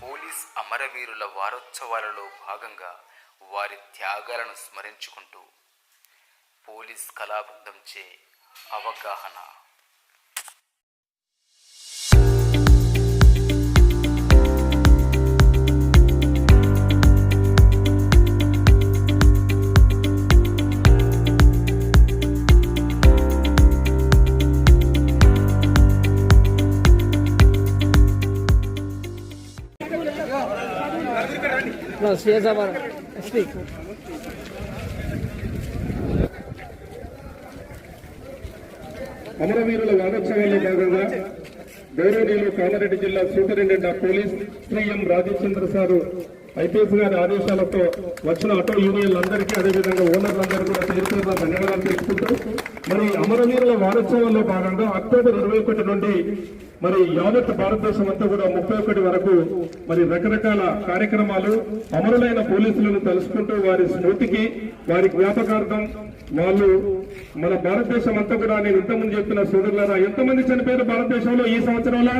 Police అమరవీరుల వారోత్సవాలలో భాగంగా వారి త్యాగాలను స్మరించుకుంటూ పోలీస్ కళాబృందంచే అవగాహన. No, sí, esa para. Speak. అమరవీరుల వారోత్సవాల్లో భాగంగా గౌరవనీయులు కామారెడ్డి జిల్లా superintendent of police Shri M Rajeshchandra sir IPS గారి ఆదేశాలతో వచ్చిన ఆటో యూనియన్లందరికీ అదేవిధంగా ఓనర్లందరూ కూడా పేరు ధన్యవాదాలు తెలుపుకుంటూ మరి అమరవీరుల వారోత్సవాల్లో భాగంగా అక్టోబర్ ఇరవై ఒకటి నుండి మరి యావత్ భారతదేశం అంతా కూడా ముప్పై ఒకటి వరకు మరి రకరకాల కార్యక్రమాలు అమరులైన పోలీసులను తలుసుకుంటూ వారి స్మృతికి వారి జ్ఞాపకార్థం వాళ్ళు మన భారతదేశం అంతా కూడా నేను ఇంతకుముందు చెప్పిన సోదరులారా ఎంతమంది చనిపోయారు భారతదేశంలో ఈ సంవత్సరంలో?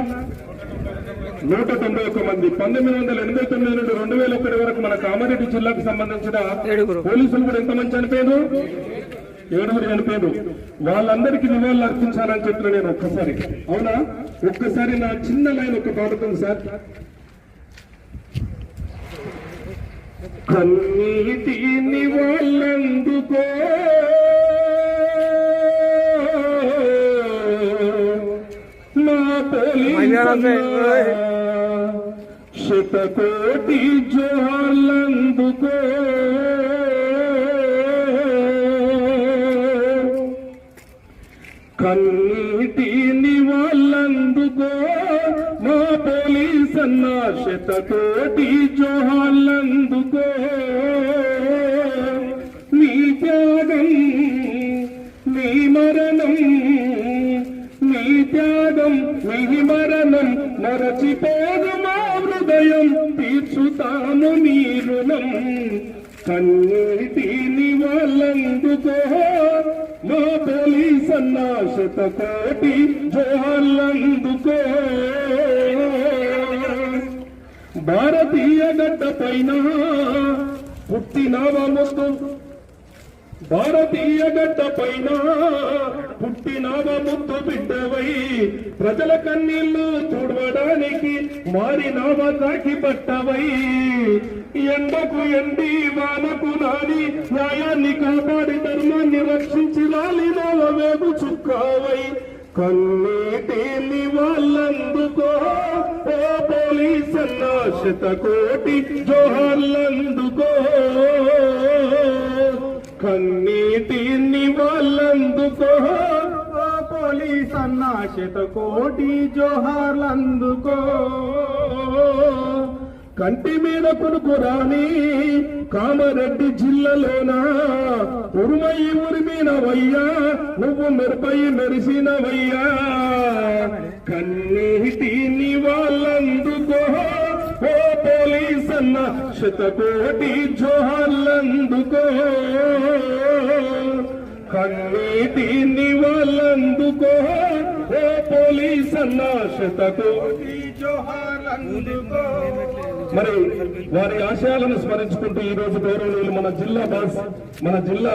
నూట తొంభై ఒక్క మంది. పంతొమ్మిది వందల ఎనభై తొమ్మిది నుండి రెండు వేల ఒకటి వరకు మన కామారెడ్డి జిల్లాకు సంబంధించిన. పోలీసులు కూడా ఎంతమంది చనిపోయారు? ఏడుగురు చనిపోయారు వాళ్ళందరికీ నివాళులు అర్పించాలని చెప్పిన నేను ఒక్కసారి. అవునా? ఒక్కసారి నా చిన్న లైన్ ఒక పాడుతుంది సార్. కన్నీటి నివాళందుకో నా మలయాళమే, ఓయ్. శతకోటి జోహార్లందుకో నివాళందుకో మా పోలీసన్న అన్న శతకోటి జోహాలందుకో. నీ త్యాగం నీ మరణం నీ త్యాగం నీ మరణం మరచిపోదు మా హృదయం. తీర్చుతాను నీ రుణం. కన్నీటి నివాళందుకో మా పోలీస్ అన్న శతకోటి జోహార్లందుకో. భారతీయ గడ్డ పైన పుట్టినావా ముద్దు భారతీయ గడ్డ పైన పుట్టినావా ముద్దు బిడ్డవై ప్రజల కన్నీళ్ళు చూడవడానికి మారినావా తాకి పట్టవై. ఎండకు ఎండి వానకు నాని న్యాయాన్ని కాపాడి ధర్మాన్ని రక్షించి లాలినవ వేగు చుక్కావై. కన్నీటిని వాళ్ళందుకో ఓ పోలీస్ అన్న శతకోటి జోహర్లందుకో. కన్నీటిని వాళ్ళందుకో ఓ పోలీస్ అన్న శతకోటి జోహర్లందుకో. కంటి మీద కొనుకు రాని కామారెడ్డి జిల్లాలోన? ఉరుమై ఉరిమినవయ్యా నువ్వు మెరుపై మెరిసినవయ్యా. కన్నీటి నివాళందుకో ఓ పోలీస్ అన్న శతకోటి జోహార్లందుకో. కన్నీటి నివాళందుకో ఓ పోలీస్ అన్న శతకోటి జోహార్లందుకో. మరి వారి ఆశయాలను స్మరించుకుంటూ ఈ రోజు గౌరవనీయులు మన జిల్లా బాస్ మన జిల్లా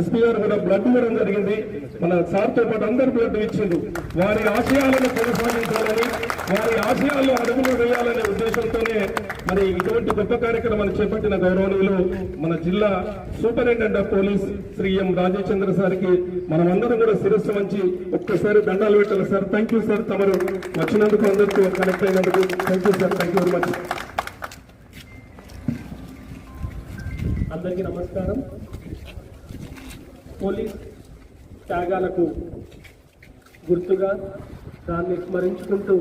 ఎస్పీ గారు కూడా బ్లడ్ ఇవ్వడం జరిగింది. మన సార్తో పాటు అందరు బ్లడ్ ఇచ్చిండు వారి ఆశయాలను కొనసాగించాలని వారి ఆశయాల్లో అడుగులు వేయాలనే ఉద్దేశంతోనే మరి ఇటువంటి గొప్ప కార్యక్రమాన్ని చేపట్టిన గౌరవనీయులు మన జిల్లా superintendent of police Shri M Rajechandra సార్కి మనమందరం కూడా శిరస్సు మంచి ఒక్కసారి దండాలు పెట్టాలి సార్. థ్యాంక్ యూ సార్ తమరు వచ్చినందుకు అందరికీ కనెక్ట్ అయినందుకు thank you sir thank you very much అందరికీ నమస్కారం. పోలీస్ త్యాగాలకు గుర్తుగా దాన్ని స్మరించుకుంటూ